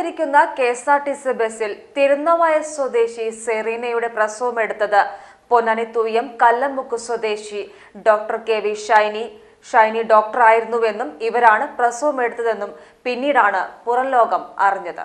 ഓടിക്കൊണ്ടിരിക്കുന്ന K S R T C ബസ്സിൽ തിരുനവായ സ്വദേശി സെറീനയുടെ പ്രസവമെടുത്തത് പൊന്നാനി തൂയം കല്ലമുക്ക് സ്വദേശി doctor K V Shiny Shiny ഡോക്ടറായിരുന്നുവെന്നും ഇവരാണ് പ്രസവം പ്രസവമെടുത്തതെന്നും പിന്നീടാണ് പുറം ലോകം അറിഞ്ഞത്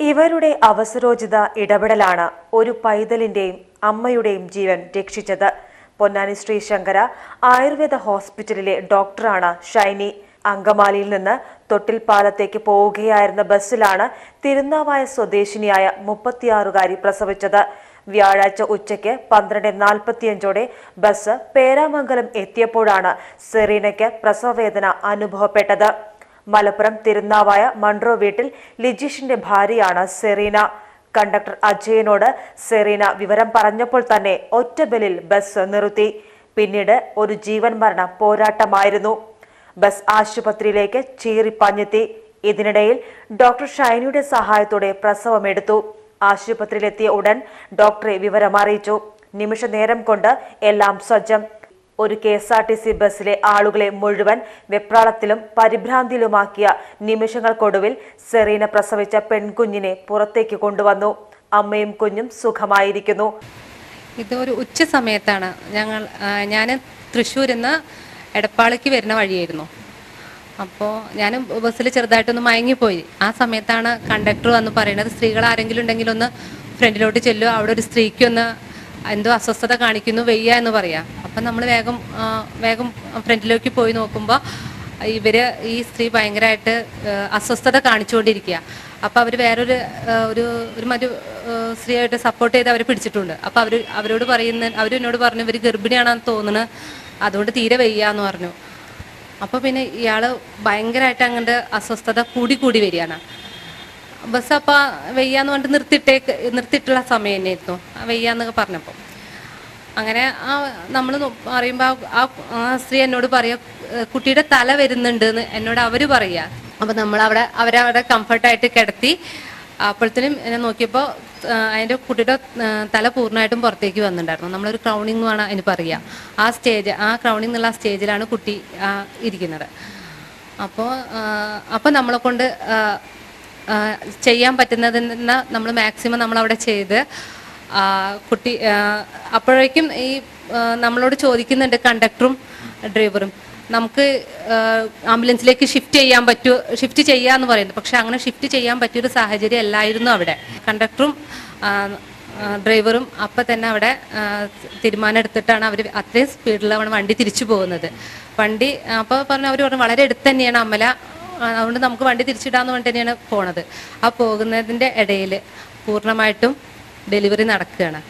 ഇവരുടെ അവസരോചിത ഇടപെടലാണ് ഒരു പൈതലിന്റെയും അമ്മയുടെയും ജീവൻ രക്ഷിച്ചത്. പൊന്നാനി ശ്രീശങ്കര ആയുർവേദ ഹോസ്പിറ്റലിലെ ഡോക്ടറാണ് ഷൈനി. അങ്കമാലിയിൽ നിന്ന് തൊട്ടിൽപ്പാലത്തേക്ക് പോവുകയായിരുന്ന ബസ്സിലാണ് തിരുനാവായ സ്വദേശിനിയായ മുപ്പത്തിയാറുകാരി പ്രസവിച്ചത്. വ്യാഴാഴ്ച ഉച്ചയ്ക്ക് പന്ത്രണ്ട് നാൽപ്പത്തിയഞ്ചോടെ ബസ് പേരാമംഗലം എത്തിയപ്പോഴാണ് സെറീനയ്ക്ക് പ്രസവവേദന അനുഭവപ്പെട്ടത്. മലപ്പുറം തിരുനാവായ മൺട്രോ വീട്ടിൽ ലിജീഷിന്റെ ഭാര്യയാണ് സെറീന. കണ്ടക്ടർ അജയനോട് സെറീന വിവരം പറഞ്ഞപ്പോൾ തന്നെ ഒറ്റബലിൽ ബസ് നിർത്തി. പിന്നീട് ഒരു ജീവൻ മരണ പോരാട്ടമായിരുന്നു. ബസ് ആശുപത്രിയിലേക്ക് ചീറിപ്പാഞ്ഞെത്തി. ഇതിനിടയിൽ ഡോക്ടർ ഷൈനിയുടെ സഹായത്തോടെ പ്രസവമെടുത്തു ആശുപത്രിയിലെത്തിയ ഉടൻ ഡോക്ടറെ വിവരം അറിയിച്ചു നിമിഷ നേരം കൊണ്ട് എല്ലാം സജ്ജം. ഒരു K S R T C ബസ്സിലെ ആളുകളെ മുഴുവൻ വെപ്രാളത്തിലും പരിഭ്രാന്തിയിലുമാക്കിയ നിമിഷങ്ങൾക്കൊടുവിൽ സെറീന പ്രസവിച്ച പെൺകുഞ്ഞിനെ പുറത്തേക്ക് കൊണ്ടുവന്നു. അമ്മയും കുഞ്ഞും സുഖമായിരിക്കുന്നു. ഇത് ഒരു ഉച്ച സമയത്താണ് ഞങ്ങൾ ഞാൻ തൃശ്ശൂരിൽ നിന്ന് എടപ്പാളിക്ക് വരുന്ന വഴിയായിരുന്നു. അപ്പോൾ ഞാൻ ബസ്സിൽ ചെറുതായിട്ടൊന്ന് മയങ്ങിപ്പോയി. ആ സമയത്താണ് കണ്ടക്ടർ വന്ന് പറയുന്നത് സ്ത്രീകൾ ആരെങ്കിലും ഉണ്ടെങ്കിൽ ഒന്ന് ഫ്രണ്ടിലോട്ട് ചെല്ലുക അവിടെ ഒരു സ്ത്രീക്ക് ഒന്ന് എന്തോ അസ്വസ്ഥത കാണിക്കുന്നു വെയ്യ എന്ന് പറയാം. അപ്പം നമ്മൾ വേഗം വേഗം ഫ്രണ്ടിലേക്ക് പോയി നോക്കുമ്പോൾ ഇവർ ഈ സ്ത്രീ ഭയങ്കരമായിട്ട് അസ്വസ്ഥത കാണിച്ചുകൊണ്ടിരിക്കുക അപ്പോൾ അവർ വേറൊരു ഒരു ഒരു മറ്റു സ്ത്രീയായിട്ട് സപ്പോർട്ട് ചെയ്ത് അവരെ പിടിച്ചിട്ടുണ്ട്. അപ്പോൾ അവർ അവരോട് പറയുന്ന അവരെന്നോട് പറഞ്ഞു ഇവർ ഗർഭിണിയാണെന്ന് തോന്നുന്നത് അതുകൊണ്ട് തീരെ വെയ്യാന്ന് പറഞ്ഞു. അപ്പോൾ പിന്നെ ഇയാൾ ഭയങ്കരമായിട്ട് അങ്ങോട്ട് അസ്വസ്ഥത കൂടി കൂടി വരികയാണ്. ബസ് അപ്പോൾ വെയ്യാന്ന് പറഞ്ഞിട്ട് നിർത്തിയിട്ടേക്ക് നിർത്തിയിട്ടുള്ള സമയം തന്നെയായിരുന്നു. വെയ്യാന്നൊക്കെ പറഞ്ഞപ്പോൾ അങ്ങനെ ആ നമ്മൾ പറയുമ്പോൾ ആ സ്ത്രീ എന്നോട് പറയാ കുട്ടിയുടെ തല വരുന്നുണ്ട് എന്ന് എന്നോട് അവർ പറയുക അപ്പം നമ്മൾ അവിടെ അവരവിടെ കംഫർട്ടായിട്ട് കിടത്തി അപ്പോഴത്തേനും എന്നെ നോക്കിയപ്പോൾ അതിന്റെ കുട്ടിയുടെ തല പൂർണമായിട്ടും പുറത്തേക്ക് വന്നിട്ടുണ്ടായിരുന്നു. നമ്മളൊരു ക്രൗണിംഗ് എന്നാണ് അതിന് പറയുക ആ സ്റ്റേജ് ആ ക്രൗണിംഗ് എന്നുള്ള ആ സ്റ്റേജിലാണ് കുട്ടി ഇരിക്കുന്നത്. അപ്പോൾ അപ്പോൾ നമ്മളെ കൊണ്ട് ചെയ്യാൻ പറ്റുന്നതെന്ന് നമ്മൾ മാക്സിമം നമ്മളവിടെ ചെയ്ത് കുട്ടി അപ്പോഴേക്കും ഈ നമ്മളോട് ചോദിക്കുന്നുണ്ട് കണ്ടക്ടറും ഡ്രൈവറും നമുക്ക് ആംബുലൻസിലേക്ക് ഷിഫ്റ്റ് ചെയ്യാൻ പറ്റുമോ ഷിഫ്റ്റ് ചെയ്യാന്ന് പറയുന്നത് പക്ഷെ അങ്ങനെ ഷിഫ്റ്റ് ചെയ്യാൻ പറ്റിയൊരു സാഹചര്യം അല്ലായിരുന്നു അവിടെ. കണ്ടക്ടറും ഡ്രൈവറും അപ്പം തന്നെ അവിടെ തീരുമാനം എടുത്തിട്ടാണ് അവർ അത്രയും സ്പീഡിലാണ് വണ്ടി തിരിച്ചു പോകുന്നത്. വണ്ടി അപ്പോൾ പറഞ്ഞു അവർ പറഞ്ഞു വളരെ അടുത്ത് തന്നെയാണ് അമ്മല അതുകൊണ്ട് നമുക്ക് വണ്ടി തിരിച്ചിടാന്ന് പറഞ്ഞിട്ട് തന്നെയാണ് പോണത്. ആ പോകുന്നതിന്റെ ഇടയിൽ പൂർണമായിട്ടും ഡെലിവറി നടക്കുകയാണ്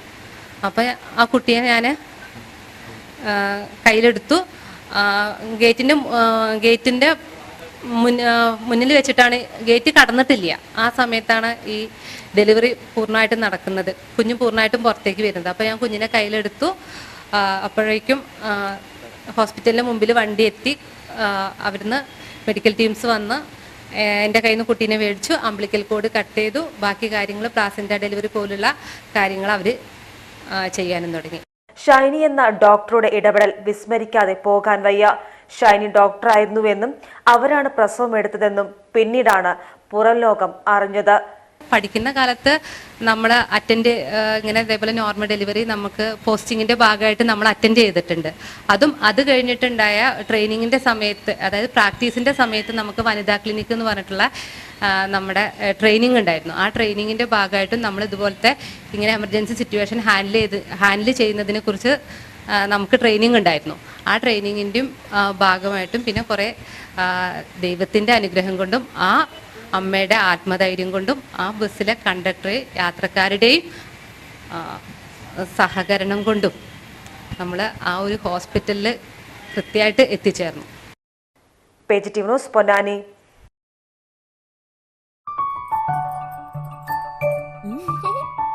അപ്പം ആ കുട്ടിയെ ഞാൻ കയ്യിലെടുത്തു. ഗേറ്റിന്റെ ഗേറ്റിന്റെ മുന്നിൽ വെച്ചിട്ടാണ് ഗേറ്റ് കടന്നിട്ടില്ല. ആ സമയത്താണ് ഈ ഡെലിവറി പൂർണമായിട്ടും നടക്കുന്നത്. കുഞ്ഞ് പൂർണമായിട്ടും പുറത്തേക്ക് വരുന്നത്. അപ്പോൾ ഞാൻ കുഞ്ഞിനെ കയ്യിലെടുത്തു. അപ്പോഴേക്കും ഹോസ്പിറ്റലിന്റെ മുമ്പിൽ വണ്ടി എത്തി. അവിടുന്ന് മെഡിക്കൽ ടീംസ് വന്ന് എന്റെ കയ്യിൽ നിന്ന് കുട്ടീനെ മേടിച്ചു. അമ്പിളിക്കൽ കോഡ് കട്ട് ചെയ്തു. ബാക്കി കാര്യങ്ങൾ പ്ലാസിന്റെ ഡെലിവറി പോലുള്ള കാര്യങ്ങൾ അവർ ചെയ്യാനും തുടങ്ങി. ഷൈനി എന്ന ഡോക്ടറുടെ ഇടപെടൽ വിസ്മരിക്കാതെ പോകാൻ വയ്യ. ഷൈനി ഡോക്ടറായിരുന്നുവെന്നും അവരാണ് പ്രസവം എടുത്തതെന്നും പിന്നീടാണ് പുറം ലോകം അറിഞ്ഞത്. പഠിക്കുന്ന കാലത്ത് നമ്മൾ അറ്റൻഡ് ഇങ്ങനെ ഇതേപോലെ നോർമൽ ഡെലിവറി നമുക്ക് പോസ്റ്റിങ്ങിന്റെ ഭാഗമായിട്ട് നമ്മൾ അറ്റൻഡ് ചെയ്തിട്ടുണ്ട്. അതും അത് കഴിഞ്ഞിട്ടുണ്ടായ ട്രെയിനിങ്ങിന്റെ സമയത്ത് അതായത് പ്രാക്ടീസിന്റെ സമയത്ത് നമുക്ക് വനിതാ ക്ലിനിക് എന്ന് പറഞ്ഞിട്ടുള്ള നമ്മുടെ ട്രെയിനിങ് ഉണ്ടായിരുന്നു. ആ ട്രെയിനിങ്ങിന്റെ ഭാഗമായിട്ടും നമ്മൾ ഇതുപോലത്തെ ഇങ്ങനെ എമർജൻസി സിറ്റുവേഷൻ ഹാൻഡിൽ ചെയ്ത് ഹാൻഡിൽ ചെയ്യുന്നതിനെ കുറിച്ച് നമുക്ക് ട്രെയിനിങ് ഉണ്ടായിരുന്നു. ആ ട്രെയിനിങ്ങിന്റെയും ഭാഗമായിട്ടും പിന്നെ കുറേ ദൈവത്തിന്റെ അനുഗ്രഹം കൊണ്ടും ആ അമ്മയുടെ ആത്മധൈര്യം കൊണ്ടും ആ ബസ്സിലെ കണ്ടക്ടറെ യാത്രക്കാരുടെയും സഹകരണം കൊണ്ടും നമ്മൾ ആ ഒരു ഹോസ്പിറ്റലിൽ കൃത്യമായിട്ട് എത്തിച്ചേർന്നു. Page T news Ponnani.